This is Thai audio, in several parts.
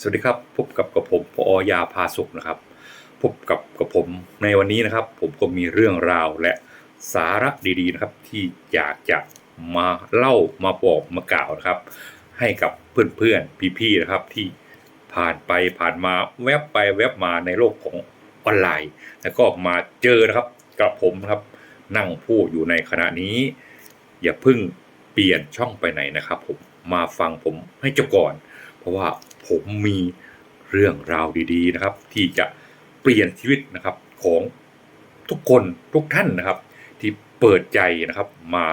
สวัสดีครับ พบกับกับผมปอยาพาสุขนะครับ พบกับกับผมในวันนี้นะครับ ผมก็มีเรื่องราวและสาระดีๆนะครับ ที่อยากจะมาเล่ามาบอกมากล่าวนะครับ ให้กับเพื่อนๆพี่ๆนะครับที่ผ่านไปผ่านมาแวบไปแวบมาในโลกของออนไลน์ แล้วก็มาเจอนะครับกับผมนะครับนั่งพูดอยู่ในขณะนี้ อย่าเพิ่งเปลี่ยนช่องไปไหนนะครับ ผมมาฟังผมให้จบก่อน เพราะว่า ผมมีเรื่องราวดีๆนะครับ ที่จะเปลี่ยนชีวิตนะครับของทุกคนทุกท่านนะครับ ที่เปิดใจนะครับมา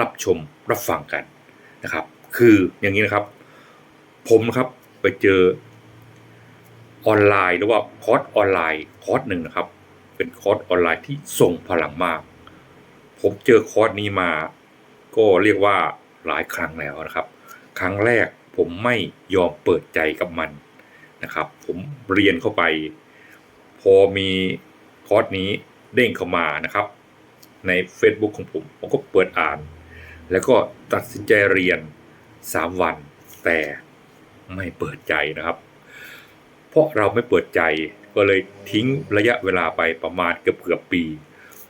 รับชมรับฟังกันนะครับ คืออย่างนี้นะครับ ผมนะครับไปเจอออนไลน์หรือว่าคอร์สออนไลน์คอร์สหนึ่งนะครับ เป็นคอร์สออนไลน์ที่ทรงพลังมาก ผมเจอคอร์สนี้มา ก็เรียกว่าหลายครั้งแล้วนะครับ ครั้งแรก ผมไม่ยอมเปิดใจกับมันนะครับ ผมเรียนเข้าไป พอมีคอร์สนี้เด้งเข้ามานะครับ ใน Facebook ของผมผมก็เปิดอ่าน แล้วก็ตัดสินใจเรียน 3 วัน แต่ไม่เปิดใจนะครับ เพราะเราไม่เปิดใจก็เลยทิ้งระยะเวลาไปประมาณเกือบเกือบๆปี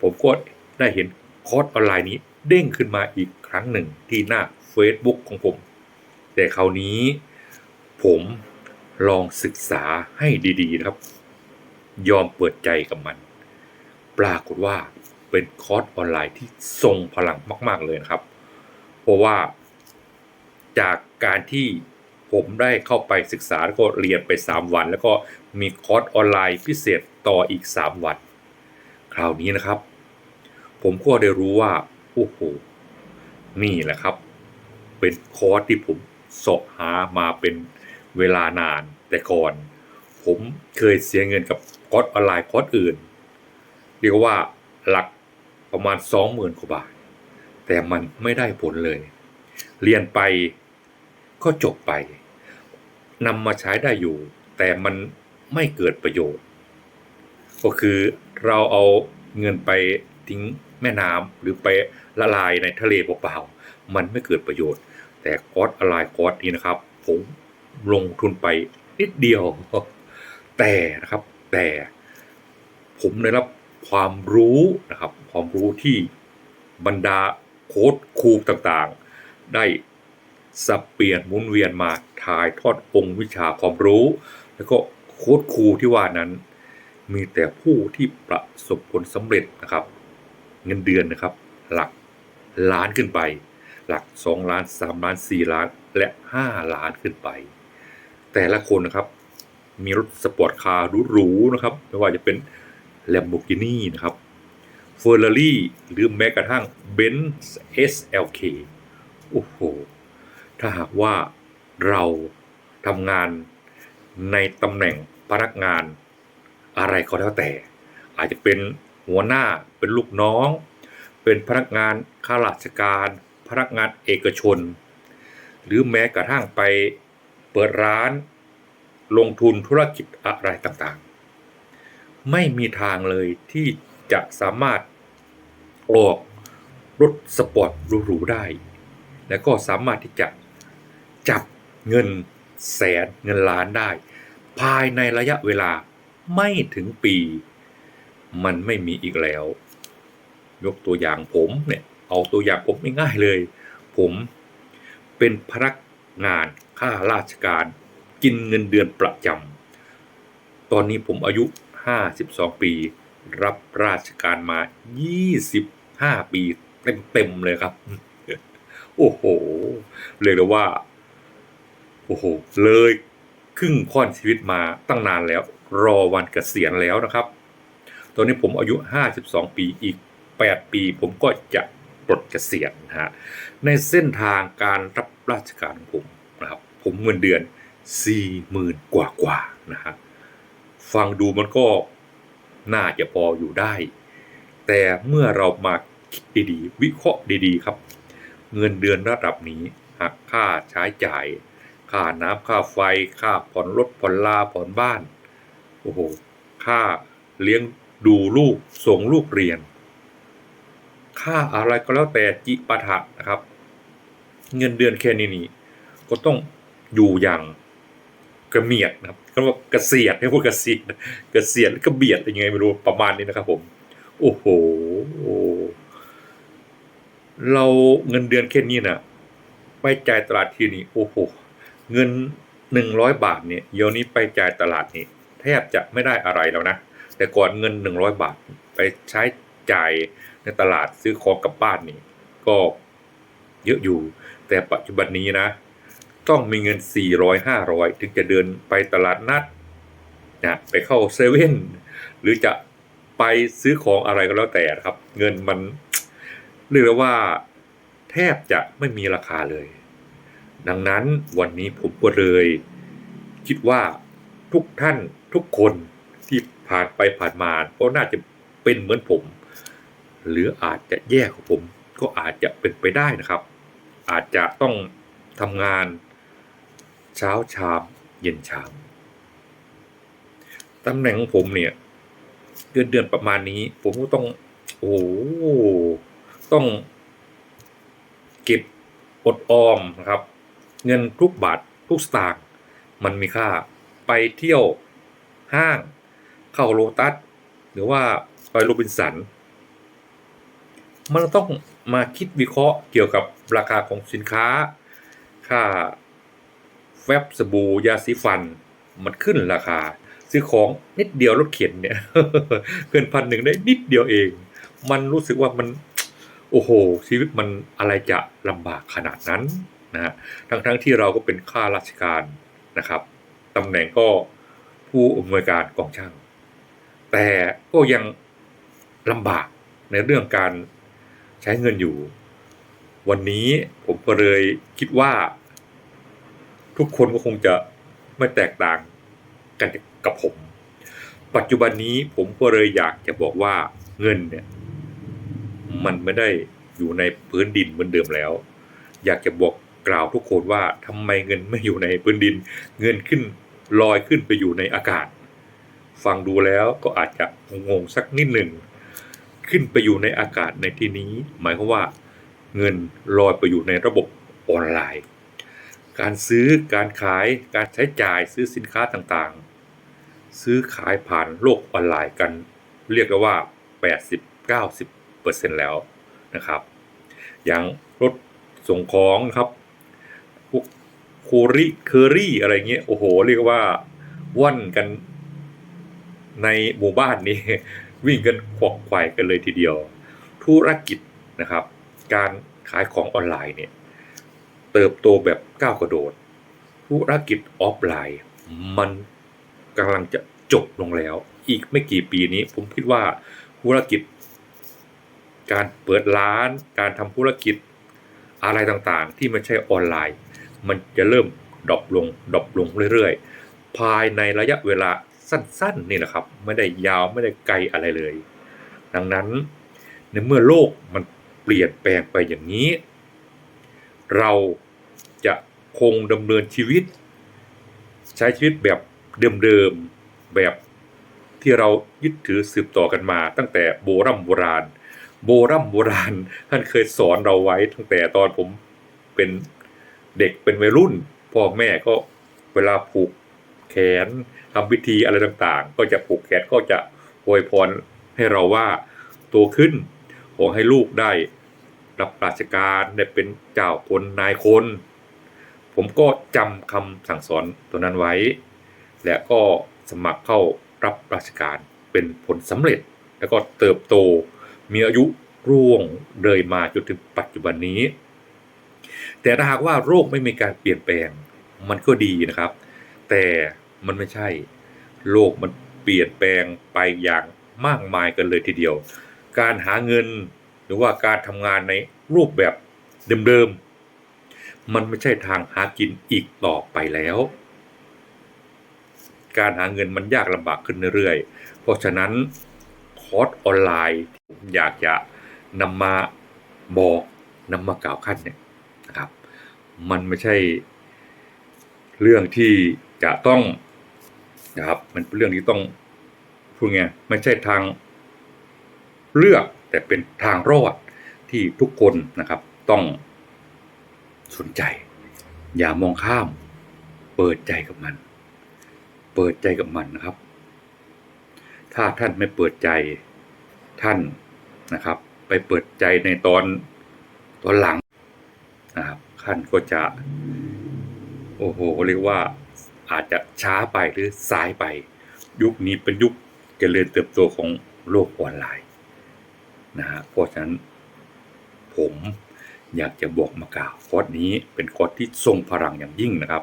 ผมก็ได้เห็นคอร์สออนไลน์นี้เด้งขึ้นมาอีกครั้งหนึ่งที่หน้า Facebook ของผม แต่คราวนี้ผมลองศึกษาให้ดีๆนะครับ ยอมเปิดใจกับมัน ปรากฏว่าเป็นคอร์สออนไลน์ที่ทรงพลังมาก ๆ เลยนะครับ เพราะว่าจากการที่ผมได้เข้าไปศึกษาแล้วก็เรียนไป 3 วัน แล้วก็มีคอร์สออนไลน์พิเศษต่ออีก 3 วัน คราวนี้นะครับ ผมก็ได้รู้ว่า โอ้โห นี่แหละครับ เป็นคอร์สที่ผม เสาะหามาเป็นเวลานานแต่ก่อน ผมเคยเสียเงินกับคอร์สออนไลน์คอร์สอื่น เรียกว่าหลักประมาณสองหมื่นกว่าบาท แต่มันไม่ได้ผลเลย เรียนไปก็จบไปนำมาใช้ได้อยู่ แต่มันไม่เกิดประโยชน์ ก็คือเราเอาเงินไปทิ้งแม่น้ำหรือไปละลายในทะเลเปล่าๆมันไม่เกิดประโยชน์ แต่คอร์สออนไลน์คอร์สนี้นะครับ ผมลงทุนไปนิดเดียว แต่นะครับแต่ผมได้รับความรู้นะครับ ความรู้ที่บรรดาโค้ดครูต่างๆ ได้สับเปลี่ยนหมุนเวียนมาถ่ายทอดองค์วิชาความรู้ แล้วก็โค้ดครูที่ว่านั้น มีแต่ผู้ที่ประสบผลสำเร็จนะครับ เงินเดือนนะครับ หลักล้านขึ้นไป หลัก 2 ล้าน 3 ล้าน 4 ล้าน และ 5 ล้านขึ้นไป แต่ละคนนะครับ มีรถสปอร์ตคาร์หรูๆนะครับ ไม่ว่าจะเป็น Lamborghini นะครับ Ferrari หรือแม้กระทั่ง Benz SLK โอ้โห ถ้าหากว่าเราทำงานในตำแหน่งพนักงานอะไรก็แล้วแต่ อาจจะเป็นหัวหน้าเป็นลูกน้อง เป็นพนักงานข้าราชการ พนักงานเอกชน หรือแม้กระทั่งไปเปิดร้าน ลงทุนธุรกิจอะไรต่างๆ ไม่มีทางเลยที่จะสามารถออกรถสปอร์ตหรูๆได้ และก็สามารถที่จะจับเงินแสนเงินล้านได้ ภายในระยะเวลาไม่ถึงปี มันไม่มีอีกแล้ว ยกตัวอย่างผมเนี่ย เอาตัวอย่างผมไม่ง่ายเลย ผมเป็นพนักงานข้าราชการ กินเงินเดือนประจำตอนนี้ผมอายุ 52 ปี รับราชการมา 25 ปีเต็มๆเลยครับ โอ้โหเลยกได้ว่า โอ้โห เลยครึ่งค่อนชีวิตมาตั้งนานแล้ว รอวันเกษียณแล้วนะครับ ตอนนี้ผมอายุ 52 ปีอีก 8 ปี ผมก็จะ ปลดเกษียณนะฮะในเส้นทางการรับราชการของผมนะครับผมเงินเดือน40,000กว่ากว่านะฮะฟังดูมันก็น่าจะพออยู่ได้ แต่เมื่อเรามาคิดดีๆ วิเคราะห์ดีๆครับ เงินเดือนระดับนี้หักค่าใช้จ่าย ค่าน้ำค่าไฟ ค่าผ่อนรถผ่อนลาผ่อนบ้าน โอ้โห ค่าเลี้ยงดูลูกส่งลูกเรียน ค่าอะไรก็แล้วแต่จิปาถะนะครับ เงินเดือนแค่นี้นี่ก็ต้องอยู่อย่างกระเมียดนะครับคำว่ากระเสียดไม่พูดกระเสียดกระเสียดกระเบียดยังไงไม่รู้ประมาณนี้นะครับ ผม โอ้โหเราเงินเดือนแค่นี้นะไปจ่ายตลาดทีนี้โอ้โหเงินหนึ่งร้อยบาทเนี่ยเดี๋ยวนี้ไปจ่ายตลาดนี่แทบจะไม่ได้อะไรแล้วนะแต่ก่อนเงินหนึ่งร้อยบาท ไปใช้จ่าย ในตลาดซื้อของกลับบ้านนี่ก็เยอะอยู่ แต่ปัจจุบันนี้นะ ต้องมีเงิน 400 500 ถึงจะเดินไปตลาดนัดนะไปเข้าเซเว่นหรือจะไปซื้อของอะไรก็แล้วแต่ครับ เงินมันเรียกว่าแทบจะไม่มีราคาเลย ดังนั้นวันนี้ผมก็เลย คิดว่าทุกท่านทุกคนที่ผ่านไปผ่านมาก็น่าจะเป็นเหมือนผม หรืออาจจะแย่กว่าผมก็อาจจะเป็นไปได้นะครับ อาจจะต้องทำงานเช้าชามเย็นชามตำแหน่งของผมเนี่ย เดือนเดือนประมาณนี้ ผมก็ต้อง โอ้ต้อง เก็บอดออมนะครับ เงินทุกบาททุกสตางค์มันมีค่าไปเที่ยวห้าง เข้าโลตัสหรือว่าไปโรบินสัน มันต้องมาคิดวิเคราะห์เกี่ยวกับราคาของสินค้า ค่าแฟบสบู่ยาสีฟัน มันขึ้นราคา ซื้อของนิดเดียวรถเข็นเนี่ยเกินพันหนึ่งได้นิดเดียวเอง มันรู้สึกว่ามัน โอ้โห ชีวิตมันอะไรจะลำบากขนาดนั้นนะฮะทั้งทั้งที่เราก็เป็นข้าราชการนะครับตำแหน่งก็ผู้อำนวยการกองช่าง แต่ก็ยังลำบากในเรื่องการ ใช้เงินอยู่ วันนี้ผมก็เลยคิดว่า ทุกคนก็คงจะไม่แตกต่างกันกับผม ปัจจุบันนี้ผมก็เลยอยากจะบอกว่าเงินเนี่ย มันไม่ได้อยู่ในพื้นดินเหมือนเดิมแล้ว อยากจะบอกกล่าวทุกคนว่าทำไมเงินไม่อยู่ในพื้นดิน เงินขึ้นลอยขึ้นไปอยู่ในอากาศ ฟังดูแล้วก็อาจจะงงๆสักนิดหนึ่ง ขึ้นไปอยู่ในอากาศในที่นี้ หมายความว่าเงินลอยไปอยู่ในระบบออนไลน์ การซื้อการขายการใช้จ่ายซื้อสินค้าต่างๆ ซื้อขายผ่านโลกออนไลน์กัน เรียกได้ว่า 80-90%แล้วนะครับ อย่างรถส่งของครับพวกโคริเคอรี่อะไรเงี้ยโอ้โห เรียกว่าว่อนกันในหมู่บ้านนี้ วิ่งกันขวักไขว่กันเลยทีเดียว ธุรกิจนะครับ การขายของออนไลน์เนี่ยเติบโตแบบก้าวกระโดด ธุรกิจออฟไลน์ มันกำลังจะจบลงแล้ว อีกไม่กี่ปีนี้ ผมคิดว่าธุรกิจ การเปิดร้าน การทำธุรกิจอะไรต่างๆ ที่ไม่ใช่ออนไลน์ มันจะเริ่มดรอปลงดรอปลงเรื่อยๆ ภายในระยะเวลา สั้นๆนี่แหละครับ ไม่ได้ยาวไม่ได้ไกลอะไรเลย ดังนั้นในเมื่อโลกมันเปลี่ยนแปลงไปอย่างนี้ เราจะคงดำเนินชีวิต ใช้ชีวิตแบบเดิมๆแบบที่เรายึดถือสืบต่อกันมา ตั้งแต่โบรโบราณ โบรโบราณท่านเคยสอนเราไว้ตั้งแต่ตอนผมเป็นเด็กเป็นวัยรุ่นพ่อแม่ก็เวลาผูก แขนทำพิธีอะไรต่างๆ ก็จะผูกแขนก็จะอวยพรให้เราว่าโตขึ้นขอให้ลูกได้รับราชการได้เป็นเจ้าคนนายคน ผมก็จำคำสั่งสอนตัวนั้นไว้ และก็สมัครเข้ารับราชการเป็นผลสำเร็จ แล้วก็เติบโตมีอายุร่วงเลยมาจนถึงปัจจุบันนี้ แต่ถ้าหากว่าโรคไม่มีการเปลี่ยนแปลงมันก็ดีนะครับ แต่ มันไม่ใช่ โลกมันเปลี่ยนแปลงไปอย่างมากมายกันเลยทีเดียว การหาเงินหรือว่าการทำงานในรูปแบบเดิมๆ มันไม่ใช่ทางหากินอีกต่อไปแล้ว การหาเงินมันยากลำบากขึ้นเรื่อยๆ เพราะฉะนั้นคอร์สออนไลน์ผมอยากจะนำมาบอกนำมากล่าวขั้นเนี่ยนะครับ มันไม่ใช่เรื่องที่จะต้อง นะครับ มันเป็นเรื่องที่ต้องพูดไงไม่ใช่ทางเลือกแต่เป็นทางรอดที่ทุกคนนะครับ ต้องสนใจ อย่ามองข้าม เปิดใจกับมัน เปิดใจกับมันนะครับ ถ้าท่านไม่เปิดใจท่านนะครับ ไปเปิดใจในตอนตอนหลังนะครับท่านก็จะ โอ้โหเรียกว่า อาจจะช้าไปหรือสายไป ยุคนี้เป็นยุคเจริญเติบโตของโลกออนไลน์นะฮะเพราะฉะนั้นผมอยากจะบอกมากล่าวคอร์สนี้เป็นคอร์สที่ทรงพลังอย่างยิ่งนะครับ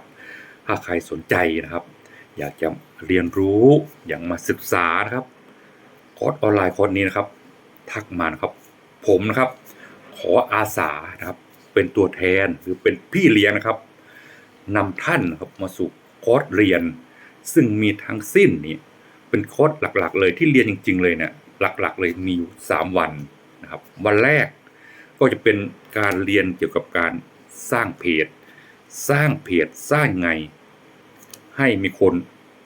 ถ้าใครสนใจนะครับ อยากจะเรียนรู้อยากมาศึกษานะครับคอร์สออนไลน์คอร์สนี้นะครับ ทักมานะครับ ผมนะครับ ขออาสานะครับ เป็นตัวแทนหรือเป็นพี่เลี้ยงนะครับนำท่านนะครับมาสู่ คอร์สเรียน ซึ่งมีทั้งสิ้นนี่เป็นคอร์สหลักๆ เลยที่เรียนจริง ๆ เลยเนี่ยหลักๆ เลยมีอยู่สามวันนะครับวันแรกก็จะเป็นการเรียนเกี่ยวกับการสร้างเพจ สร้างเพจสร้างไง ให้มีคน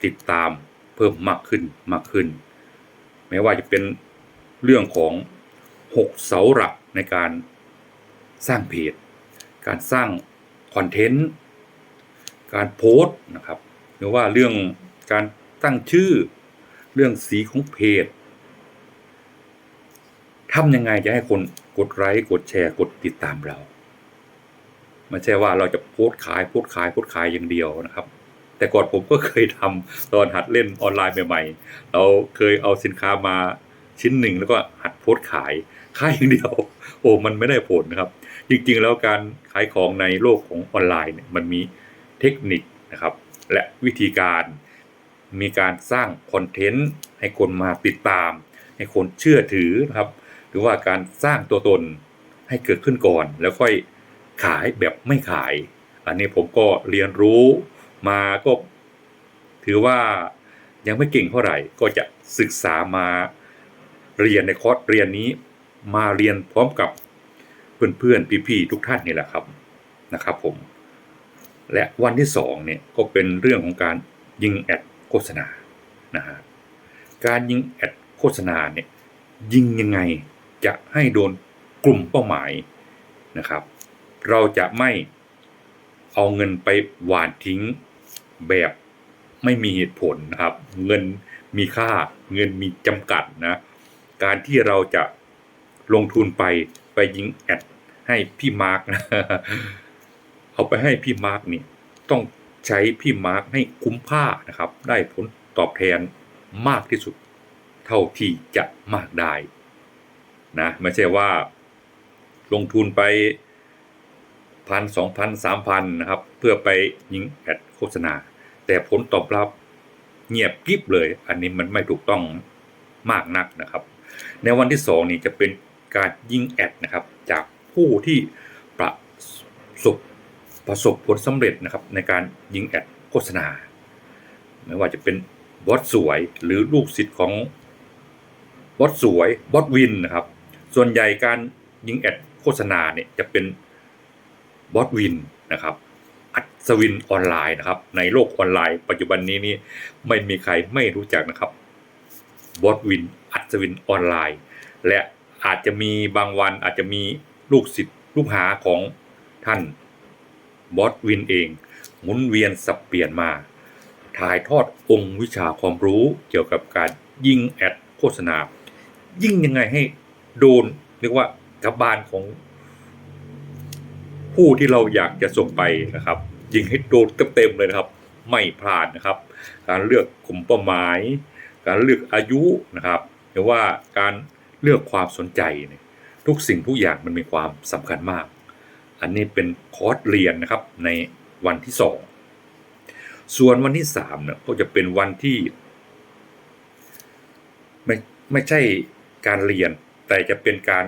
ติดตามเพิ่มมากขึ้นมากขึ้น ไม่ว่าจะเป็นเรื่องของ 6 เสาหลักในการสร้างเพจ การสร้างคอนเทนต์ การโพสต์นะครับหรือว่าเรื่องการตั้งชื่อ เรื่องสีของเพจทำยังไงจะให้คนกดไลค์กดแชร์กดติดตามเราไม่ใช่ว่าเราจะโพสต์ขายโพสต์ขายโพสต์ขายอย่างเดียวนะครับ แต่ก่อนผมก็เคยทำตอนหัดเล่นออนไลน์ใหม่ๆ เราเคยเอาสินค้ามาชิ้นหนึ่งแล้วก็หัดโพสต์ขายขายอย่างเดียว โอ้มันไม่ได้ผลนะครับ จริงๆแล้วการขายของในโลกของออนไลน์เนี่ยมันมี เทคนิคนะครับ และวิธีการมีการสร้างคอนเทนต์ให้คนมาติดตาม ให้คนเชื่อถือนะครับ หรือว่าการสร้างตัวตนให้เกิดขึ้นก่อน แล้วค่อยขายแบบไม่ขาย อันนี้ผมก็เรียนรู้มาก็ถือว่ายังไม่เก่งเท่าไหร่ ก็จะศึกษามาเรียนในคอร์สเรียนนี้ มาเรียนพร้อมกับเพื่อนๆพี่ๆทุกท่านนี่แหละครับนะครับผม และวันที่สองเนี่ยก็เป็นเรื่องของการยิงแอดโฆษณานะฮะการยิงแอดโฆษณาเนี่ยยิงยังไงจะให้โดนกลุ่มเป้าหมายนะครับ เราจะไม่เอาเงินไปหวานทิ้งแบบไม่มีเหตุผลนะครับ เงินมีค่าเงินมีจำกัดนะ การที่เราจะลงทุนไปไปยิงแอดให้พี่มาร์กนะ เอาไปให้พี่มาร์กนี่ต้องใช้พี่มาร์กให้คุ้มค่านะครับ ได้ผลตอบแทนมากที่สุด เท่าที่จะมากได้นะไม่ใช่ว่าลงทุนไปพันสองพันสามพันนะครับ เพื่อไปยิงแอดโฆษณา แต่ผลตอบรับเงียบกริบเลย อันนี้มันไม่ถูกต้องมากนักนะครับ ในวันที่สองนี่จะเป็นการยิงแอดนะครับ จากผู้ที่ประสบ ประสบผลสำเร็จนะครับในการยิงแอดโฆษณา ไม่ว่าจะเป็นบอสสวยหรือลูกศิษย์ของบอสสวยบอสวินนะครับ ส่วนใหญ่การยิงแอดโฆษณาเนี่ยจะเป็นบอสวินนะครับอัศวินออนไลน์นะครับ ในโลกออนไลน์ ปัจจุบันนี้นี่ไม่มีใครไม่รู้จักนะครับบอสวินอัศวินออนไลน์ และอาจจะมีบางวันอาจจะมีลูกศิษย์ลูกหาของท่าน บอสวินเอง หมุนเวียนสับเปลี่ยนมา ถ่ายทอดองค์วิชาความรู้เกี่ยวกับการยิงแอดโฆษณา ยิ่งยังไงให้โดนเรียกว่ากระบาลของ ผู้ที่เราอยากจะส่งไปนะครับ ยิงให้โดนเต็มเลยนะครับ ไม่พลาดนะครับ การเลือกกลุ่มเป้าหมาย การเลือกอายุนะครับหรือว่าการเลือกความสนใจเนี่ยทุกสิ่งทุกอย่างมันมีความสำคัญมาก อันนี้เป็นคอร์สเรียนนะครับในวันที่สองส่วนวันที่สามเนี่ยก็จะเป็นวันที่ไม่ไม่ใช่การเรียน แต่จะเป็นการ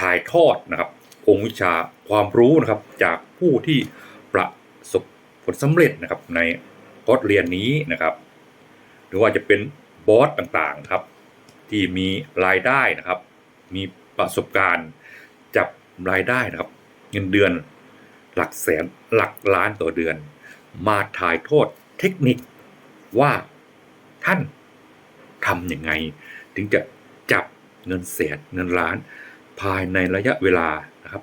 ถ่ายทอดนะครับองค์วิชาความรู้นะครับจากผู้ที่ประสบผลสำเร็จนะครับในคอร์สเรียนนี้นะครับ หรือว่าจะเป็นบอสต่างๆครับที่มีรายได้นะครับ มีประสบการณ์จับรายได้นะครับ เงินเดือน หลักแสนหลักล้านต่อเดือน มาถ่ายโทอดเทคนิคว่าท่านทำยังไง ถึงจะจับเงินแสนเงินล้าน ภายในระยะเวลานะครับ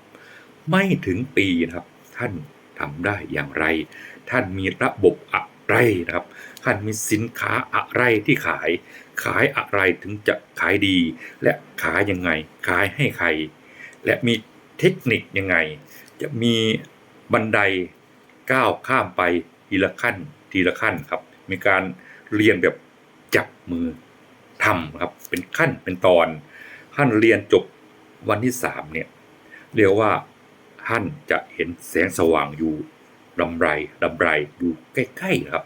ไม่ถึงปีนะครับ ท่านทำได้อย่างไร ท่านมีระบบอะไรนะครับ ท่านมีสินค้าอะไรที่ขาย ขายอะไรถึงจะขายดี และขายยังไง ขายให้ใคร และมี เทคนิคยังไง จะมีบันไดก้าวข้ามไปทีละขั้นทีละขั้นครับ มีการเรียนแบบจับมือทำครับเป็นขั้นเป็นตอนท่านเรียนจบวันที่สามเนี่ยเรียกว่าท่านจะเห็นแสงสว่างอยู่ลำไรลำไรอยู่ใกล้ๆครับ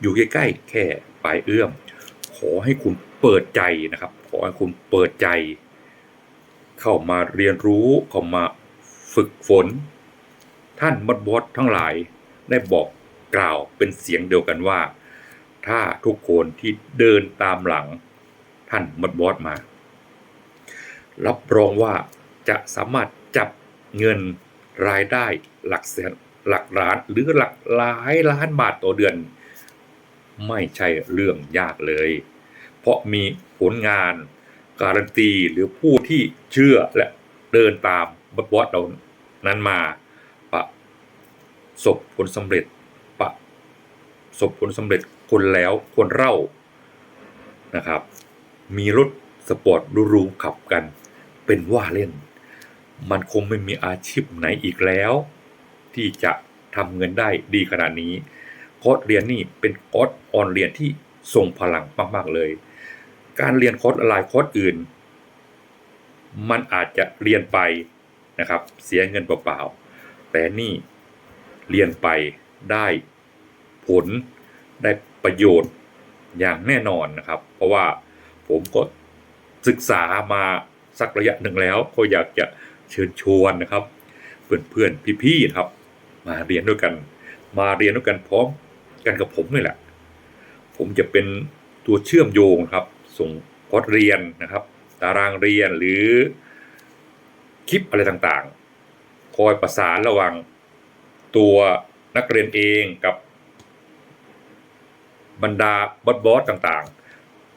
อยู่ใกล้ๆแค่ปลายเอื้อม ขอให้คุณเปิดใจนะครับ ขอให้คุณเปิดใจ เข้ามาเรียนรู้เข้ามาฝึกฝน ท่านมดบอสทั้งหลายได้บอกกล่าวเป็นเสียงเดียวกันว่า ถ้าทุกคนที่เดินตามหลัง ท่านมดบอสมา รับรองว่าจะสามารถจับเงินรายได้หลักแสนหลักล้านหรือหลักหลายล้านบาทต่อเดือน ไม่ใช่เรื่องยากเลย เพราะมีผลงาน การันตีหรือผู้ที่เชื่อและเดินตามบับอสเรานั้นมาประสบผลสำเร็จประสบผลสำเร็จคนแล้วคนเล่านะครับ มีรถสปอร์ตหรูๆขับกันเป็นว่าเล่น มันคงไม่มีอาชีพไหนอีกแล้ว ที่จะทำเงินได้ดีขนาดนี้คอร์สเรียนนี่เป็นคอร์สออนเรียนที่ทรงพลังมาก ๆ เลย การเรียนคอร์สออนไลน์คอร์สอื่น มันอาจจะเรียนไปนะครับ เสียเงินเปล่าๆแต่นี่เรียนไปได้ผลได้ประโยชน์อย่างแน่นอนนะครับ เพราะว่าผมก็ศึกษามาสักระยะหนึ่งแล้วก็อยากจะเชิญชวนนะครับ เพื่อนๆพี่ๆนะครับ มาเรียนด้วยกัน มาเรียนด้วยกันพร้อมกันกับผมนี่แหละ ผมจะเป็นตัวเชื่อมโยงครับ ส่งคอร์สเรียนนะครับ ตารางเรียนหรือคลิปอะไรต่างๆ คอยประสานระหว่างตัวนักเรียนเองกับบรรดาบอสบอสต่าง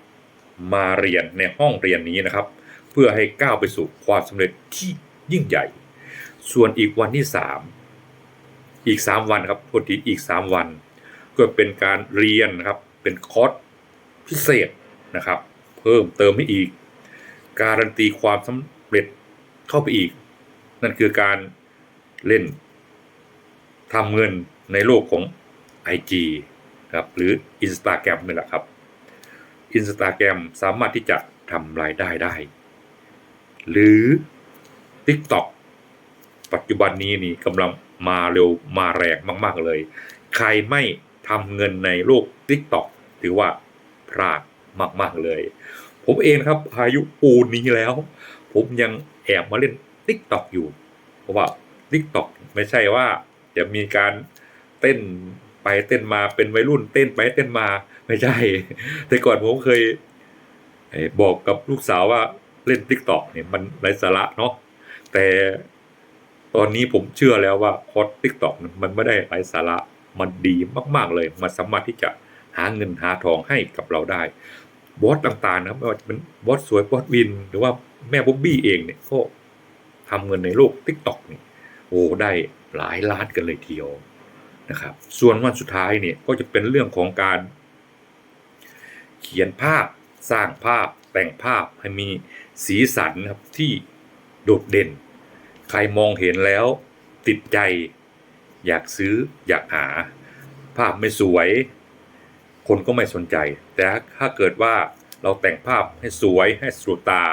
ๆ มาเรียนในห้องเรียนนี้นะครับ เพื่อให้ก้าวไปสู่ความสำเร็จที่ยิ่งใหญ่ ส่วนอีกวันที่สามอีกสามวันครับพอดีอีกสามวัน ก็เป็นการเรียนนะครับเป็นคอร์สพิเศษ นะครับ เพิ่มเติมให้อีก การันตีความสำเร็จเข้าไปอีก นั่นคือการเล่นทำเงินในโลกของ IG ครับหรือ Instagram นี่แหละครับ Instagram สามารถที่จะทำรายได้ได้ หรือ TikTok ปัจจุบันนี้นี่กำลังมาเร็วมาแรงมาก ๆ เลย ใครไม่ทำเงินในโลก TikTok ถือว่าพลาด มาก ๆ เลย ผมเองครับอายุปูนนี้แล้ว ผมยังแอบมาเล่น TikTok อยู่ เพราะว่า TikTok ไม่ใช่ว่าจะมีการเต้นไปเต้นมาเป็นวัยรุ่นเต้นไปเต้นมาไม่ใช่ แต่ก่อนผมเคยบอกกับลูกสาวว่าเล่น TikTok เนี่ยมันไร้สาระเนาะแต่ตอนนี้ผมเชื่อแล้วว่าคอร์ส TikTok เนี่ยมันไม่ได้ไร้สาระมันดีมาก ๆ เลย มันสามารถที่จะหาเงินหาทองให้กับเราได้ บอสต่างๆนะครับไม่ว่าจะเป็นบอสสวยบอสวิน หรือว่าแม่บ๊อบบี้เองเนี่ยก็ทำเงินในโลก TikTok นี่โอ้ได้หลายล้านกันเลยทีเดียวนะครับ ส่วนวันสุดท้ายเนี่ยก็จะเป็นเรื่องของการ เขียนภาพสร้างภาพแต่งภาพให้มีสีสันครับที่โดดเด่น ใครมองเห็นแล้วติดใจ อยากซื้ออยากหา ภาพไม่สวย คนก็ไม่สนใจ แต่ถ้าเกิดว่าเราแต่งภาพให้สวยให้สะดตา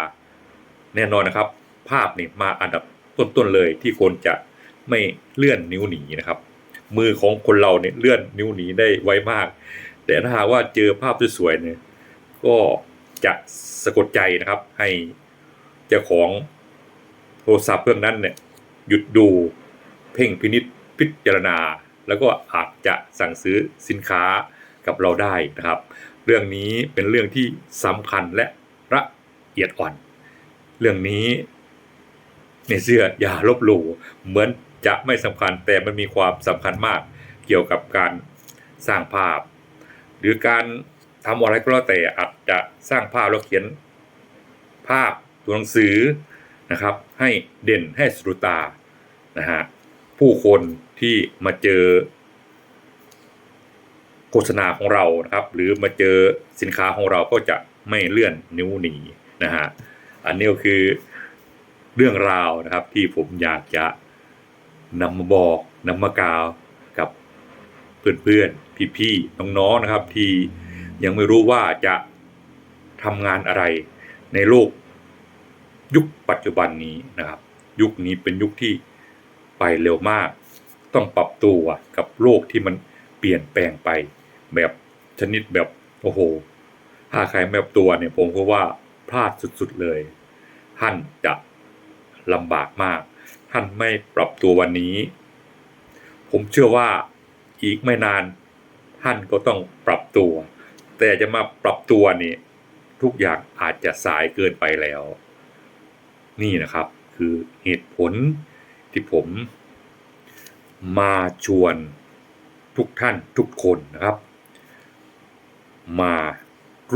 แน่นอนนะครับ ภาพนี่มาอันดับต้นๆเลยที่คนจะไม่เลื่อนนิ้วหนีนะครับ มือของคนเราเนี่ยเลื่อนนิ้วหนีได้ไวมาก แต่ถ้าหากว่าเจอภาพสวยๆเนี่ยก็จะสะกดใจนะครับ ให้เจ้าของโทรศัพท์เครื่องนั้นเนี่ยหยุดดูเพ่งพินิษพิจารณา แล้วก็อาจจะสั่งซื้อสินค้ากับเราได้นะครับ เรื่องนี้เป็นเรื่องที่สำคัญและละเอียดอ่อน เรื่องนี้ในเสื้ออย่าลบหลู่เหมือนจะไม่สำคัญแต่มันมีความสำคัญมาก เกี่ยวกับการสร้างภาพ หรือการทำอะไรก็แล้วแต่อาจจะสร้างภาพแล้วเขียนภาพตัวหนังสือนะครับ ให้เด่นให้สะดุดตานะฮะผู้คนที่มาเจอ โฆษณาของเรานะครับ หรือมาเจอสินค้าของเราก็จะไม่เลื่อนนิ้วหนีนะฮะอันนี้ก็คือเรื่องราวนะครับที่ผมอยากจะนำมาบอกนำมากล่าวกับเพื่อนๆพี่ๆน้องๆนะครับที่ยังไม่รู้ว่าจะทำงานอะไรในโลกยุคปัจจุบันนี้นะครับ ยุคนี้เป็นยุคที่ไปเร็วมาก ต้องปรับตัวกับโลกที่มันเปลี่ยนแปลงไป แบบชนิดแบบโอ้โห ถ้าใครไม่ปรับตัวเนี่ยผมก็ว่าพลาดสุดๆเลย ท่านจะลำบากมาก ท่านไม่ปรับตัววันนี้ ผมเชื่อว่าอีกไม่นานท่านก็ต้องปรับตัว แต่จะมาปรับตัวนี่ทุกอย่างอาจจะสายเกินไปแล้ว นี่นะครับคือเหตุผลที่ผมมาชวนทุกท่านทุกคนนะครับ มา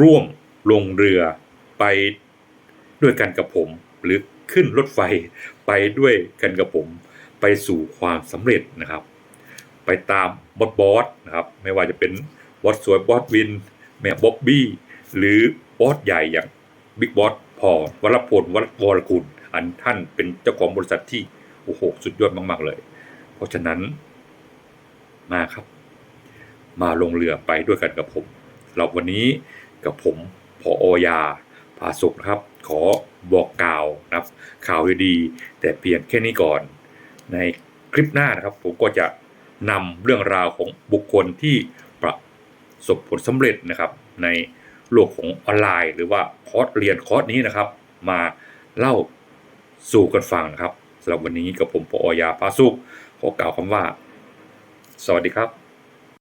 ร่วมลงเรือไปด้วยกันกับผม หรือขึ้นรถไฟไปด้วยกันกับผม ไปสู่ความสำเร็จนะครับ ไปตามบอสบอสนะครับไม่ว่าจะเป็นบอสสวยบอสวิน แม่บ๊อบบี้ หรือบอสใหญ่อย่างบิ๊กบอสพอวรพลวรวรกุลอันท่านเป็นเจ้าของบริษัทที่โอ้โหสุดยอดมาก ๆ เลย เพราะฉะนั้นมาครับ มาลงเรือไปด้วยกันกับผม เราวันนี้กับผมพออยาผาสุกนะครับ ขอบอกกล่าวนะครับข่าวดีๆแต่เพียงแค่นี้ก่อน ในคลิปหน้านะครับ ผมก็จะนำเรื่องราวของบุคคลที่ประสบผลสำเร็จนะครับ ในโลกของออนไลน์ หรือว่าคอร์สเรียนคอร์สนี้นะครับ มาเล่าสู่กันฟังนะครับสำหรับวันนี้กับผมปออยาพาสุกขอกล่าวคำว่า สวัสดีครับ